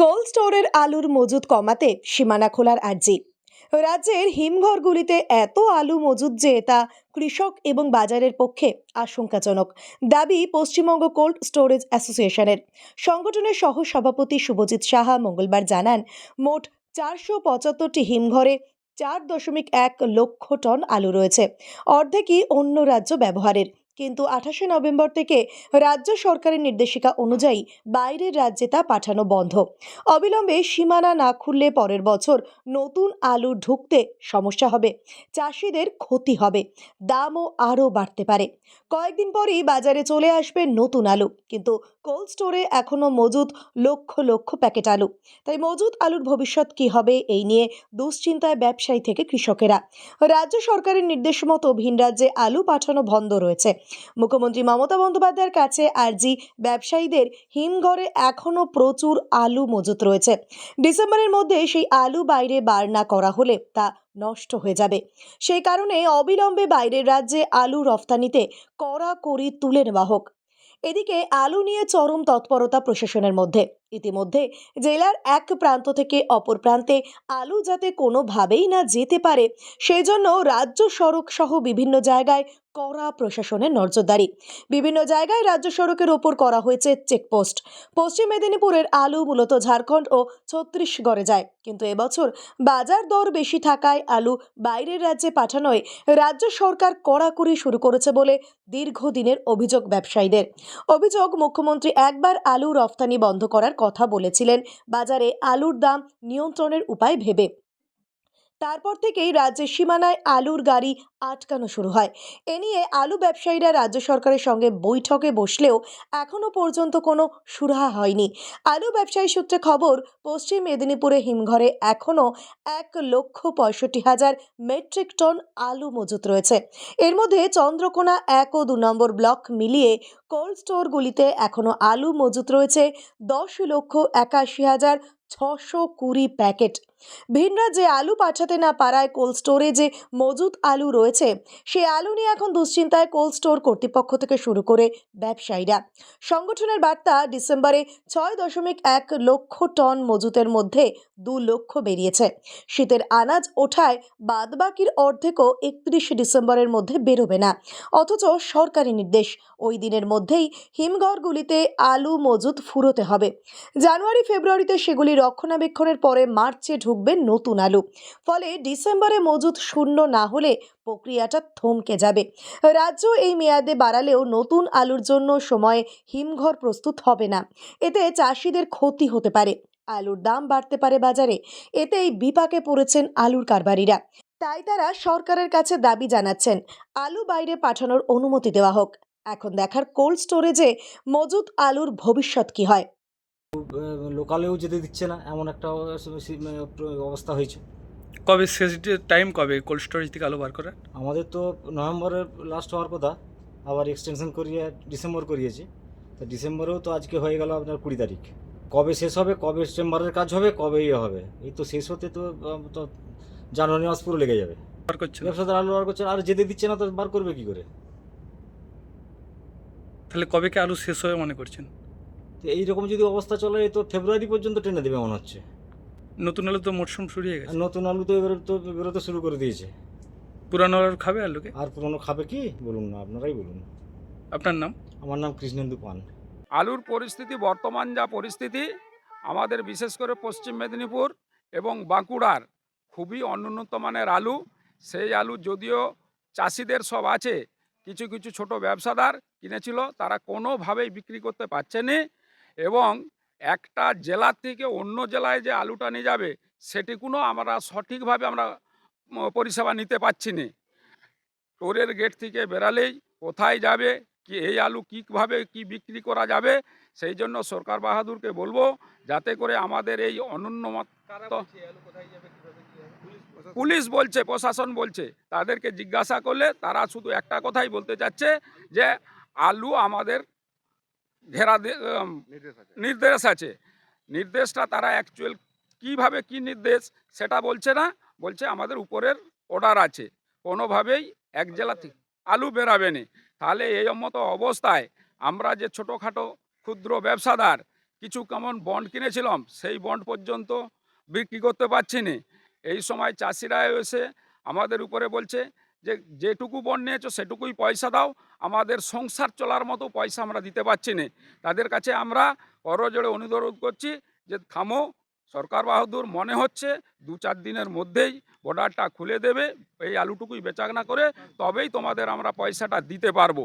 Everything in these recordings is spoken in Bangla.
কোল্ড স্টোরের আলুর মজুদ কমাতে সীমানা খোলার আর্জি। রাজ্যের হিমঘরগুলিতে এত আলু মজুদ যে তা কৃষক এবং বাজারের পক্ষে আশঙ্কাজনক। দাবি পশ্চিমবঙ্গ কোল্ড স্টোরেজ অ্যাসোসিয়েশনের। সংগঠনের সহ সভাপতি শুভজিৎ সাহা মঙ্গলবার জানান, মোট চারশো পঁচাত্তরটি হিমঘরে চার দশমিক এক লক্ষ টন আলু রয়েছে। অর্ধেকই অন্য রাজ্য ব্যবহারের। কিন্তু আঠাশে নভেম্বর থেকে রাজ্য সরকারের নির্দেশিকা অনুযায়ী বাইরের রাজ্যে তা পাঠানো বন্ধ। অবিলম্বে সীমানা না খুললে পরের বছর নতুন আলু ঢুকতে সমস্যা হবে। চাষিদের ক্ষতি হবে। দামও আরও বাড়তে পারে। কয়েকদিন পরেই বাজারে চলে আসবে নতুন আলু। কিন্তু কোল্ড স্টোরে এখনও মজুদ লক্ষ লক্ষ প্যাকেট আলু। তাই মজুদ আলুর ভবিষ্যৎ কি হবে এই নিয়ে দুশ্চিন্তায় ব্যবসায়ী থেকে কৃষকেরা। রাজ্য সরকারের নির্দেশ মতো ভিন রাজ্যে আলু পাঠানো বন্ধ রয়েছে। মুখ্যমন্ত্রী মমতা বন্দ্যোপাধ্যায়ের কাছে আর্জি। ব্যবসায়ীদের হিমঘরে এখনও প্রচুর আলু মজুত রয়েছে। ডিসেম্বরের মধ্যে সেই আলু বাইরে বার না করা হলে তা নষ্ট হয়ে যাবে। সেই কারণে অবিলম্বে বাইরের রাজ্যে আলু রফতানিতে কড়াকড়ি তুলে নেওয়া হোক। এদিকে আলু নিয়ে চরম তৎপরতা প্রশাসনের মধ্যে। ইতিমধ্যে জেলার এক প্রান্ত থেকে অপর প্রান্তে আলু যাতে কোনোভাবেই না যেতে পারে সেই জন্য রাজ্য সড়ক সহ বিভিন্ন জায়গায় কড়া প্রশাসনের নজরদারি। বিভিন্ন জায়গায় রাজ্য সড়কের ওপর করা হয়েছে চেকপোস্ট। পশ্চিম মেদিনীপুরের আলু মূলত ঝাড়খণ্ড ও ছত্তিশগড়ে যায়। কিন্তু এবছর বাজার দর বেশি থাকায় আলু বাইরের রাজ্যে পাঠানোয় রাজ্য সরকার কড়াকড়ি শুরু করেছে বলে দীর্ঘদিনের অভিযোগ ব্যবসায়ীদের। অভিযোগ, মুখ্যমন্ত্রী একবার আলু রফতানি বন্ধ করার কথা বলেছিলেন। বাজারে আলুর দাম নিয়ন্ত্রণের উপায় ভেবে তারপর থেকেই রাজ্যের সীমানায় আলুর গাড়ি আটকানো শুরু হয়। এ নিয়ে আলু ব্যবসায়ীরা রাজ্য সরকারের সঙ্গে বৈঠকে বসলেও এখনও পর্যন্ত কোনো সুরাহা হয়নি। আলু ব্যবসায়ী সূত্রে খবর, পশ্চিম মেদিনীপুরে হিমঘরে এখনও এক লক্ষ পঁয়ষট্টি হাজার মেট্রিক টন আলু মজুত রয়েছে। এর মধ্যে চন্দ্রকোনা এক ও দু নম্বর ব্লক মিলিয়ে কোল্ড স্টোরগুলিতে এখনও আলু মজুত রয়েছে। দশ লক্ষ একাশি হাজার ছশো কুড়ি প্যাকেট। ভিন যে আলু পাঠাতে না পারায় কোল্ড স্টোরে যে মজুত আলু রয়েছে সেই আলু নিয়ে এখন দুশ্চিন্তায় কোল্ড স্টোর কর্তৃপক্ষ থেকে শুরু করে ব্যবসায়ীরা। সংগঠনের বার্তা, ডিসেম্বরে ছয় দশমিক এক লক্ষ টন মজুতের মধ্যে দু লক্ষ বেরিয়েছে। শীতের আনাজ ওঠায় বাদবাকির অর্ধেকও একত্রিশ ডিসেম্বরের মধ্যে বেরোবে না। অথচ সরকারি নির্দেশ, ওই দিনের মধ্যেই হিমঘরগুলিতে আলু মজুত ফুরোতে হবে। জানুয়ারি ফেব্রুয়ারিতে সেগুলি রক্ষণাবেক্ষণের পরে মার্চে ঢুকবে নতুন আলু। ফলে ডিসেম্বরে মজুদ শূন্য না হলে প্রক্রিয়াটা থমকে যাবে। রাজ্য এই মেয়াদে বাড়ালেও নতুন আলুর জন্য সময়ে হিমঘর প্রস্তুত হবে না। এতে চাষিদের ক্ষতি হতে পারে। আলুর দাম বাড়তে পারে বাজারে। এতেই বিপাকে পড়েছেন আলুর কারবারিরা। তাই তারা সরকারের কাছে দাবি জানাচ্ছেন, আলু বাইরে পাঠানোর অনুমতি দেওয়া হোক। এখন দেখার কোল্ড স্টোরেজে মজুদ আলুর ভবিষ্যৎ কি হয়। লোকালেও যেতে দিচ্ছে না এমন একটা অবস্থা হয়েছে। কবে শেষ টাইম কবে? কোল্ড স্টোরেজ থেকে আলু বার করার? আমাদের তো নভেম্বরের লাস্ট হওয়ার কথা আবার এক্সটেনশন করিয়ে ডিসেম্বর করিয়েছে। তো ডিসেম্বরেও তো আজকে হয়ে গেল আপনার কুড়ি তারিখ। কবে শেষ হবে কবে চেম্বারের কাজ হবে কবে ইয়ে হবে এই তো শেষ হতে তো জানুয়ারি মাস পুরো লেগে যাবে। বার করছে? ব্যবসাদার আলু বার করছে আর যেতে দিচ্ছে না তো বার করবে কি করে? তাহলে কবে কি আলু শেষ হবে মনে করছেন? তো এইরকম যদি অবস্থা চলে এই তো ফেব্রুয়ারি পর্যন্ত টেনে দেবে মনে হচ্ছে। নতুন আলু তো মরশুম শুরু হয়ে গেছে। নতুন আলু তো এবারে তো বেরোতে শুরু করে দিয়েছে। পুরানো আলু খাবে আলুকে? আর পুরনো খাবে কি? বলুন না আপনারাই বলুন। আপনার নাম? আমার নাম কৃষ্ণেন্দু পান। আলুর পরিস্থিতি বর্তমান যা পরিস্থিতি আমাদের বিশেষ করে পশ্চিম মেদিনীপুর এবং বাঁকুড়ার খুবই অনুন্নত মানের আলু। সেই আলু যদিও চাষিদের সব আছে কিছু কিছু ছোট ব্যবসাদার কিনেছিল তারা কোনোভাবেই বিক্রি করতে পারছেনি এবং একটা জেলা থেকে অন্য জেলায় যে আলুটা নিয়ে যাবে সেটিকুনো আমরা সঠিকভাবে আমরা পরিষেবা নিতে পারছি না। টোরের গেট থেকে বেরালেই কোথায় যাবে কি এই আলু কীভাবে কি বিক্রি করা যাবে সেই জন্য সরকার বাহাদুরকে বলব যাতে করে আমাদের এই অনন্য পুলিশ বলছে প্রশাসন বলছে তাদেরকে জিজ্ঞাসা করলে তারা শুধু একটা কথাই বলতে চাচ্ছে যে আলু আমাদের ঘেরা নির্দেশ আছে। নির্দেশটা তারা অ্যাকচুয়াল কীভাবে কি নির্দেশ সেটা বলছে না বলছে আমাদের উপরের অর্ডার আছে। কোনোভাবেই এক জেলা থেকে আলু বেরাবে না। তাহলে এই মতো অবস্থায় আমরা যে ছোটোখাটো ক্ষুদ্র ব্যবসাদার কিছু কেমন বন্ড কিনেছিলাম সেই বন্ড পর্যন্ত বিক্রি করতে পারছি না। এই সময় চাষিরা এসে আমাদের উপরে বলছে যে, যেটুকু বন নিয়েছো সেটুকুই পয়সা দাও। আমাদের সংসার চলার মতো পয়সা আমরা দিতে পারছি না। তাদের কাছে আমরা করজোড়ে অনুরোধ করছি যে, থামো। সরকার বাহাদুর মনে হচ্ছে দু চার দিনের মধ্যেই বর্ডারটা খুলে দেবে। এই আলুটুকুই বেচাকেনা করে তবেই তোমাদের আমরা পয়সাটা দিতে পারব।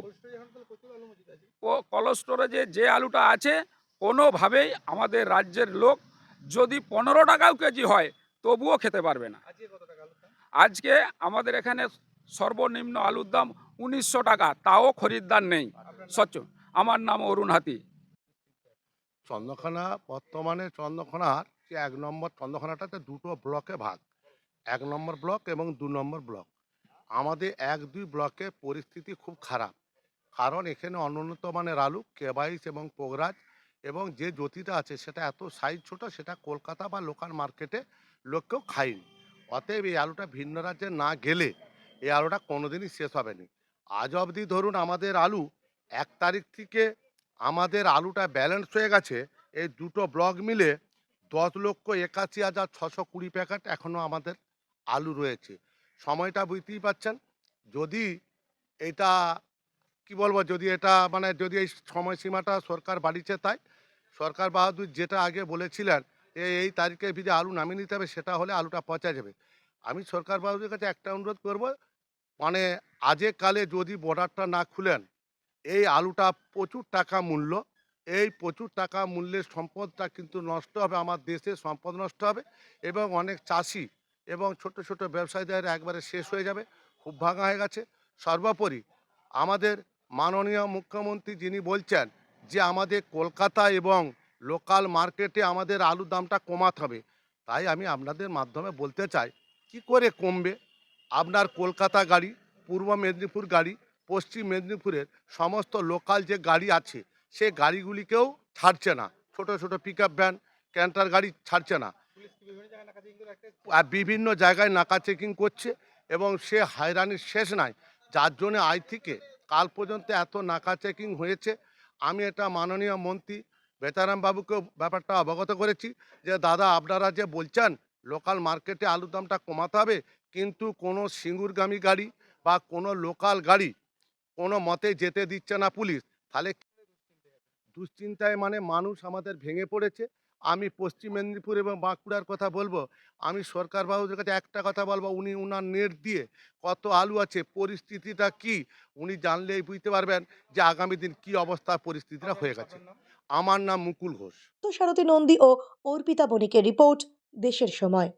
ও কলেজ স্টোরেজে যে আলুটা আছে, কোনোভাবেই আমাদের রাজ্যের লোক যদি পনেরো টাকাও কেজি হয়, তবুও খেতে পারবে না। আজকে আমাদের এখানে সর্বনিম্ন আলুর দাম উনিশশো টাকা, তাও খরিদ্দার নেই। সচ্চ, আমার নাম অরুণ হাতি। চন্দ্রখানা বর্তমানে চন্দ্রখানার যে এক নম্বর চন্দ্রখানাটাতে দুটো ব্লকে ভাগ, এক নম্বর ব্লক এবং দু নম্বর ব্লক। আমাদের এক দুই ব্লকে পরিস্থিতি খুব খারাপ, কারণ এখানে অনুন্নত মানের আলু কেবাইশ এবং পোগরাজ এবং যে জ্যোতিটা আছে সেটা এত সাইজ ছোট, সেটা কলকাতা বা লোকাল মার্কেটে লোককেও খায়নি। অতএব এই আলুটা ভিন্ন রাজ্যে না গেলে এই আলুটা কোনোদিনই শেষ হবে না আজ অবধি ধরুন আমাদের আলু এক তারিখ থেকে আমাদের আলুটা ব্যালেন্স হয়ে গেছে, এই দুটো ব্লক মিলে দশ লক্ষ একাশি হাজার ছশো কুড়ি প্যাকেট এখনও আমাদের আলু রয়েছে। সময়টা বুঝতেই পাচ্ছেন যদি এটা, কি বলব, যদি এটা মানে যদি এই সময়সীমাটা সরকার বাড়িছে তাই, সরকার বাহাদুর যেটা আগে বলেছিলেন, এই তারিখের ভিতরে আলু নামিয়ে নিতে হবে, সেটা হলে আলুটা পচা যাবে। আমি সরকার বাহাদুরের কাছে একটা অনুরোধ করব মানে আজে কালে যদি বর্ডারটা না খুলেন, এই আলুটা প্রচুর টাকা মূল্য, এই প্রচুর টাকা মূল্যের সম্পদটা কিন্তু নষ্ট হবে, আমার দেশের সম্পদ নষ্ট হবে এবং অনেক চাষি এবং ছোট ছোট ব্যবসায়ীদের একবারে শেষ হয়ে যাবে, খুব ভাঙা হয়ে গেছে। সর্বোপরি আমাদের মাননীয় মুখ্যমন্ত্রী যিনি বলছেন যে আমাদের কলকাতা এবং লোকাল মার্কেটে আমাদের আলুর দামটা কমাতে হবে, তাই আমি আপনাদের মাধ্যমে বলতে চাই কি করে কমবে? আপনার কলকাতা গাড়ি, পূর্ব মেদিনীপুর গাড়ি, পশ্চিম মেদিনীপুরের সমস্ত লোকাল যে গাড়ি আছে, সে গাড়িগুলিকেও ছাড়ছে না। ছোট ছোট পিক আপ ভ্যান ক্যান্টার গাড়ি ছাড়ছে না। বিভিন্ন জায়গায় নাকা চেকিং করছে এবং সে হয়রানির শেষ নাই। যার জন্য আজ থেকে কাল পর্যন্ত এত নাকা চেকিং হয়েছে। আমি এটা মাননীয় মন্ত্রী বেতারাম বাবুকেও ব্যাপারটা অবগত করেছি যে, দাদা, আপনারা যে বলছেন লোকাল মার্কেটে আলুর দামটা কমাতে হবে কিন্তু কোনো সিঙ্গুরগামী গাড়ি বা কোনো লোকাল গাড়ি কোনো মতে যেতে দিচ্ছে না পুলিশ। তাহলে দুশ্চিন্তায় মানে মানুষ আমাদের ভেঙে পড়েছে। আমি পশ্চিম মেদিনীপুর এবং বাঁকুড়ার কথা বলব। আমি সরকার বাবুদের কাছে একটা কথা বলব উনি উনার নেট দিয়ে কত আলু আছে পরিস্থিতিটা কি উনি জানলেই বুঝতে পারবেন যে আগামী দিন কি অবস্থা পরিস্থিতিটা হয়ে গেছে। আমার নাম মুকুল ঘোষ। তো সারথী নন্দী ও অর্পিতা বণিকের রিপোর্ট দেশের সময়।